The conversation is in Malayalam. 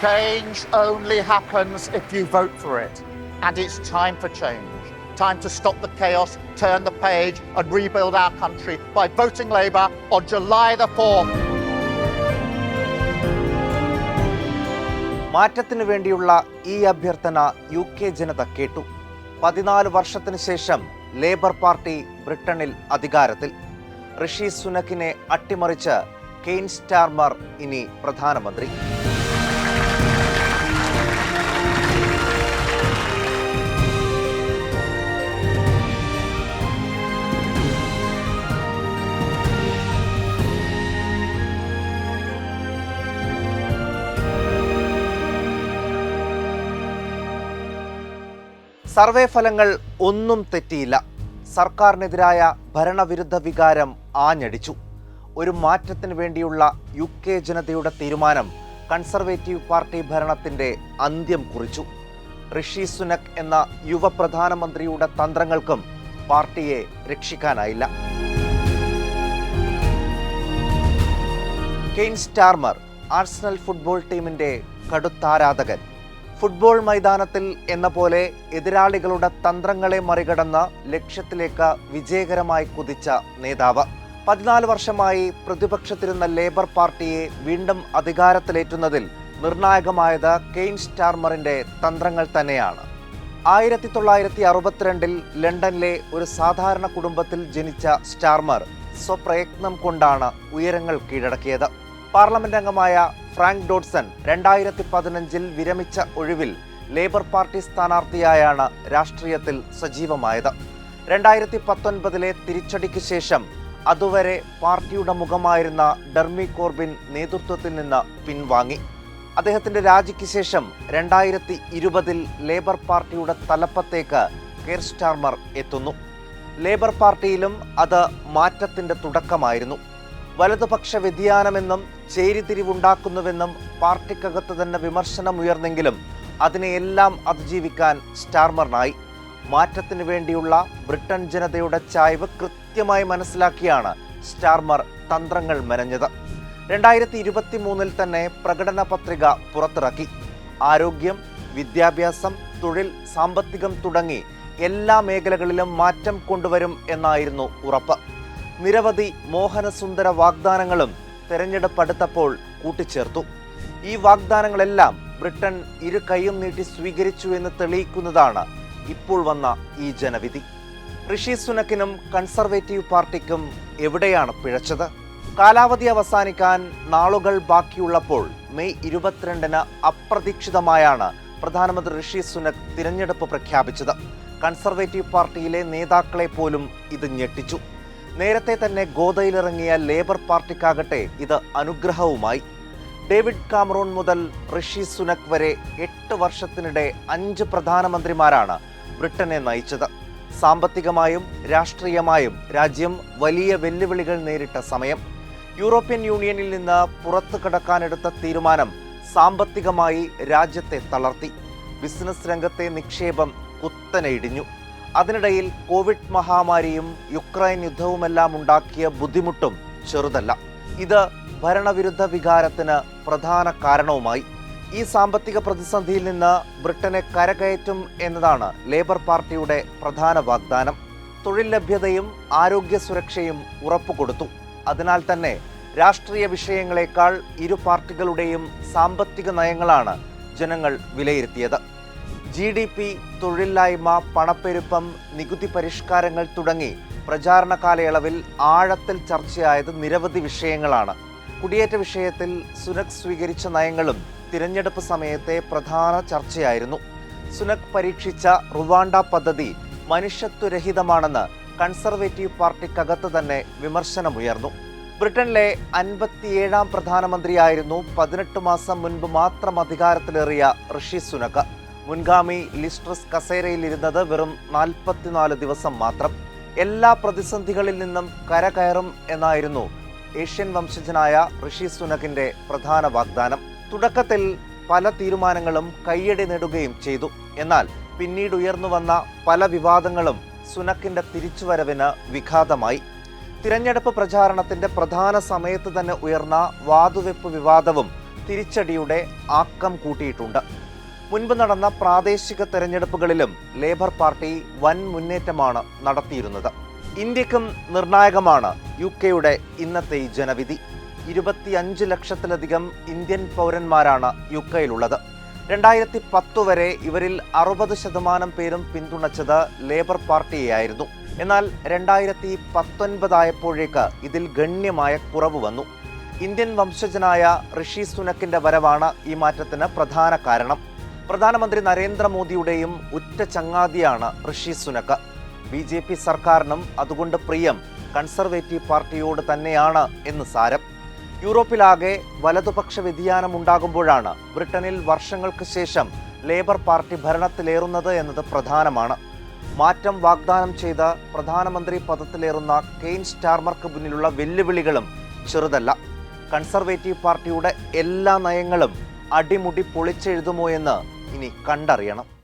Change only happens if you vote for it. And it's time for change. Time to stop the chaos, turn the page, and rebuild our country by voting Labour on July the 4th. മാറ്റത്തിനു വേണ്ടിയുള്ള ഈ അഭ്യർത്ഥന യു കെ ജനത കേട്ടു പതിനാല് വർഷത്തിന് ശേഷം ലേബർ പാർട്ടി ബ്രിട്ടനിൽ അധികാരത്തിൽ ഋഷി സുനക്കിനെ അട്ടിമറിച്ച് കെയ്ൻ സ്റ്റാർമർ ഇനി പ്രധാനമന്ത്രി സർവേ ഫലങ്ങൾ ഒന്നും തെറ്റിയില്ല. സർക്കാരിനെതിരായ ഭരണവിരുദ്ധ വികാരം ആഞ്ഞടിച്ചു. ഒരു മാറ്റത്തിന് വേണ്ടിയുള്ള യു കെ ജനതയുടെ തീരുമാനം കൺസർവേറ്റീവ് പാർട്ടി ഭരണത്തിന്റെ അന്ത്യം കുറിച്ചു. ഋഷി സുനക് എന്ന യുവ പ്രധാനമന്ത്രിയുടെ തന്ത്രങ്ങൾക്കും പാർട്ടിയെ രക്ഷിക്കാനായില്ല. കെയ്ൻ സ്റ്റാർമർ ആഴ്സണൽ ഫുട്ബോൾ ടീമിന്റെ കടുത്താരാധകൻ. ഫുട്ബോൾ മൈതാനത്തിൽ എന്ന പോലെ എതിരാളികളുടെ തന്ത്രങ്ങളെ മറികടന്ന് ലക്ഷ്യത്തിലേക്ക് വിജയകരമായി കുതിച്ച നേതാവ്. പതിനാല് വർഷമായി പ്രതിപക്ഷത്തിരുന്ന ലേബർ പാർട്ടിയെ വീണ്ടും അധികാരത്തിലേറ്റുന്നതിൽ നിർണായകമായത് കെയ്ൻ സ്റ്റാർമറിന്റെ തന്ത്രങ്ങൾ തന്നെയാണ്. ആയിരത്തി തൊള്ളായിരത്തി അറുപത്തിരണ്ടിൽ ലണ്ടനിലെ ഒരു സാധാരണ കുടുംബത്തിൽ ജനിച്ച സ്റ്റാർമർ സ്വപ്രയത്നം കൊണ്ടാണ് ഉയരങ്ങൾ കീഴടക്കിയത്. പാർലമെന്റ് അംഗമായ ഫ്രാങ്ക് ഡോഡ്സൺ രണ്ടായിരത്തി പതിനഞ്ചിൽ വിരമിച്ച ഒഴിവിൽ ലേബർ പാർട്ടി സ്ഥാനാർത്ഥിയായാണ് രാഷ്ട്രീയത്തിൽ സജീവമായത്. രണ്ടായിരത്തി പത്തൊൻപതിലെ തിരിച്ചടിക്ക് ശേഷം അതുവരെ പാർട്ടിയുടെ മുഖമായിരുന്ന ഡെർമി കോർബിൻ നേതൃത്വത്തിൽ നിന്ന് പിൻവാങ്ങി. അദ്ദേഹത്തിന്റെ രാജിക്ക് ശേഷം രണ്ടായിരത്തി ഇരുപതിൽ ലേബർ പാർട്ടിയുടെ തലപ്പത്തേക്ക് കെയർ സ്റ്റാർമർ എത്തുന്നു. ലേബർ പാർട്ടിയിലും അത് മാറ്റത്തിന്റെ തുടക്കമായിരുന്നു. വലതുപക്ഷ വ്യതിയാനമെന്നും ചേരിതിരിവുണ്ടാക്കുന്നുവെന്നും പാർട്ടിക്കകത്ത് തന്നെ വിമർശനമുയർന്നെങ്കിലും അതിനെയെല്ലാം അതിജീവിക്കാൻ സ്റ്റാർമറിനായി. മാറ്റത്തിനു വേണ്ടിയുള്ള ബ്രിട്ടൻ ജനതയുടെ ചായ്വ് കൃത്യമായി മനസ്സിലാക്കിയാണ് സ്റ്റാർമർ തന്ത്രങ്ങൾ മെനഞ്ഞത്. രണ്ടായിരത്തി ഇരുപത്തി മൂന്നിൽ തന്നെ പ്രകടന പത്രിക പുറത്തിറക്കി. ആരോഗ്യം വിദ്യാഭ്യാസം തൊഴിൽ സാമ്പത്തികം തുടങ്ങി എല്ലാ മേഖലകളിലും മാറ്റം കൊണ്ടുവരും എന്നായിരുന്നു ഉറപ്പ്. നിരവധി മോഹനസുന്ദര വാഗ്ദാനങ്ങളും തെരഞ്ഞെടുപ്പ് അടുത്തപ്പോൾ കൂട്ടിച്ചേർത്തു. ഈ വാഗ്ദാനങ്ങളെല്ലാം ബ്രിട്ടൻ ഇരു കൈയും നീട്ടി സ്വീകരിച്ചു എന്ന് തെളിയിക്കുന്നതാണ് ഇപ്പോൾ വന്ന ഈ ജനവിധി. ഋഷി സുനക്കിനും കൺസർവേറ്റീവ് പാർട്ടിക്കും എവിടെയാണ് പിഴച്ചത്? കാലാവധി അവസാനിക്കാൻ നാളുകൾ ബാക്കിയുള്ളപ്പോൾ മെയ് ഇരുപത്തിരണ്ടിന് അപ്രതീക്ഷിതമായാണ് പ്രധാനമന്ത്രി ഋഷി സുനക് തിരഞ്ഞെടുപ്പ് പ്രഖ്യാപിച്ചത്. കൺസർവേറ്റീവ് പാർട്ടിയിലെ നേതാക്കളെ പോലും ഇത് ഞെട്ടിച്ചു. നേരത്തെ തന്നെ ഗോതയിലിറങ്ങിയ ലേബർ പാർട്ടിക്കാകട്ടെ ഇത് അനുഗ്രഹവുമായി. ഡേവിഡ് കാമറൂൺ മുതൽ ഋഷി സുനക് വരെ എട്ട് വർഷത്തിനിടെ അഞ്ച് പ്രധാനമന്ത്രിമാരാണ് ബ്രിട്ടനെ നയിച്ചത്. സാമ്പത്തികമായും രാഷ്ട്രീയമായും രാജ്യം വലിയ വെല്ലുവിളികൾ നേരിട്ട സമയം. യൂറോപ്യൻ യൂണിയനിൽ നിന്ന് പുറത്തു കടക്കാനെടുത്ത തീരുമാനം സാമ്പത്തികമായി രാജ്യത്തെ തളർത്തി. ബിസിനസ് രംഗത്തെ നിക്ഷേപം കുത്തനെ ഇടിഞ്ഞു. അതിനിടയിൽ കോവിഡ് മഹാമാരിയും യുക്രൈൻ യുദ്ധവുമെല്ലാം ഉണ്ടാക്കിയ ബുദ്ധിമുട്ടും ചെറുതല്ല. ഇത് ഭരണവിരുദ്ധ വികാരത്തിന് പ്രധാന കാരണവുമായി. ഈ സാമ്പത്തിക പ്രതിസന്ധിയിൽ നിന്ന് ബ്രിട്ടനെ കരകയറ്റും എന്നതാണ് ലേബർ പാർട്ടിയുടെ പ്രധാന വാഗ്ദാനം. തൊഴിൽ ലഭ്യതയും ആരോഗ്യ സുരക്ഷയും ഉറപ്പുകൊടുത്തു അതിനാൽ തന്നെ രാഷ്ട്രീയ വിഷയങ്ങളെക്കാൾ ഇരു പാർട്ടികളുടെയും സാമ്പത്തിക നയങ്ങളാണ് ജനങ്ങൾ വിലയിരുത്തിയത്. ജി ഡി പി തൊഴിലില്ലായ്മ പണപ്പെരുപ്പം നികുതി പരിഷ്കാരങ്ങൾ തുടങ്ങി പ്രചാരണ കാലയളവിൽ ആഴത്തിൽ ചർച്ചയായത് നിരവധി വിഷയങ്ങളാണ്. കുടിയേറ്റ വിഷയത്തിൽ സുനക് സ്വീകരിച്ച നയങ്ങളും തിരഞ്ഞെടുപ്പ് സമയത്തെ പ്രധാന ചർച്ചയായിരുന്നു. സുനക് പരീക്ഷിച്ച റുവാണ്ട പദ്ധതി മനുഷ്യത്വരഹിതമാണെന്ന് കൺസർവേറ്റീവ് പാർട്ടിക്കകത്ത് തന്നെ വിമർശനമുയർന്നു. ബ്രിട്ടനിലെ അൻപത്തിയേഴാം പ്രധാനമന്ത്രിയായിരുന്നു പതിനെട്ട് മാസം മുൻപ് മാത്രം അധികാരത്തിലേറിയ ഋഷി സുനക്. മുൻഗാമി ലിസ്ട്രസ് കസേരയിലിരുന്നത് വെറും നാൽപ്പത്തിനാല് ദിവസം മാത്രം. എല്ലാ പ്രതിസന്ധികളിൽ നിന്നും കരകയറും എന്നായിരുന്നു ഏഷ്യൻ വംശജനായ ഋഷി സുനകിന്റെ പ്രധാന വാഗ്ദാനം. തുടക്കത്തിൽ പല തീരുമാനങ്ങളും കയ്യടി നേടുകയും ചെയ്തു. എന്നാൽ പിന്നീട് ഉയർന്നു വന്ന പല വിവാദങ്ങളും സുനക്കിന്റെ തിരിച്ചുവരവിന് വിഘാതമായി. തിരഞ്ഞെടുപ്പ് പ്രചാരണത്തിന്റെ പ്രധാന സമയത്ത് തന്നെ ഉയർന്ന വാതുവെപ്പ് വിവാദവും തിരിച്ചടിയുടെ ആക്കം കൂട്ടിയിട്ടുണ്ട്. മുൻപ് നടന്ന പ്രാദേശിക തെരഞ്ഞെടുപ്പുകളിലും ലേബർ പാർട്ടി വൻ മുന്നേറ്റമാണ് നടത്തിയിരുന്നത്. ഇന്ത്യക്കും നിർണായകമാണ് യു കെയുടെ ഇന്നത്തെ ഈ ജനവിധി. ഇരുപത്തിയഞ്ച് ലക്ഷത്തിലധികം ഇന്ത്യൻ പൗരന്മാരാണ് യു കെയിലുള്ളത്. രണ്ടായിരത്തി പത്ത് വരെ ഇവരിൽ അറുപത് ശതമാനം പേരും പിന്തുണച്ചത് ലേബർ പാർട്ടിയെയായിരുന്നു. എന്നാൽ രണ്ടായിരത്തി പത്തൊൻപതായപ്പോഴേക്ക് ഇതിൽ ഗണ്യമായ കുറവ് വന്നു. ഇന്ത്യൻ വംശജനായ ഋഷി സുനക്കിന്റെ വരവാണ് ഈ മാറ്റത്തിന് പ്രധാന കാരണം. പ്രധാനമന്ത്രി നരേന്ദ്രമോദിയുടെയും ഉറ്റ ചങ്ങാതിയാണ് Rishi Sunak. B J P സർക്കാരിനും അതുകൊണ്ട് പ്രിയം കൺസർവേറ്റീവ് പാർട്ടിയോട് തന്നെയാണ് എന്ന് സാരം. യൂറോപ്പിലാകെ വലതുപക്ഷ വ്യതിയാനം ഉണ്ടാകുമ്പോഴാണ് ബ്രിട്ടനിൽ വർഷങ്ങൾക്ക് ശേഷം ലേബർ പാർട്ടി ഭരണത്തിലേറുന്നത് എന്നത് പ്രധാനമാണ്. മാറ്റം വാഗ്ദാനം ചെയ്ത പ്രധാനമന്ത്രി പദത്തിലേറുന്ന കെയ്ൻ സ്റ്റാർമർക്ക് മുന്നിലുള്ള വെല്ലുവിളികളും ചെറുതല്ല. കൺസർവേറ്റീവ് പാർട്ടിയുടെ എല്ലാ നയങ്ങളും അടിമുടി പൊളിച്ചെഴുതുമോ എന്ന് ഇനി കണ്ടറിയണം.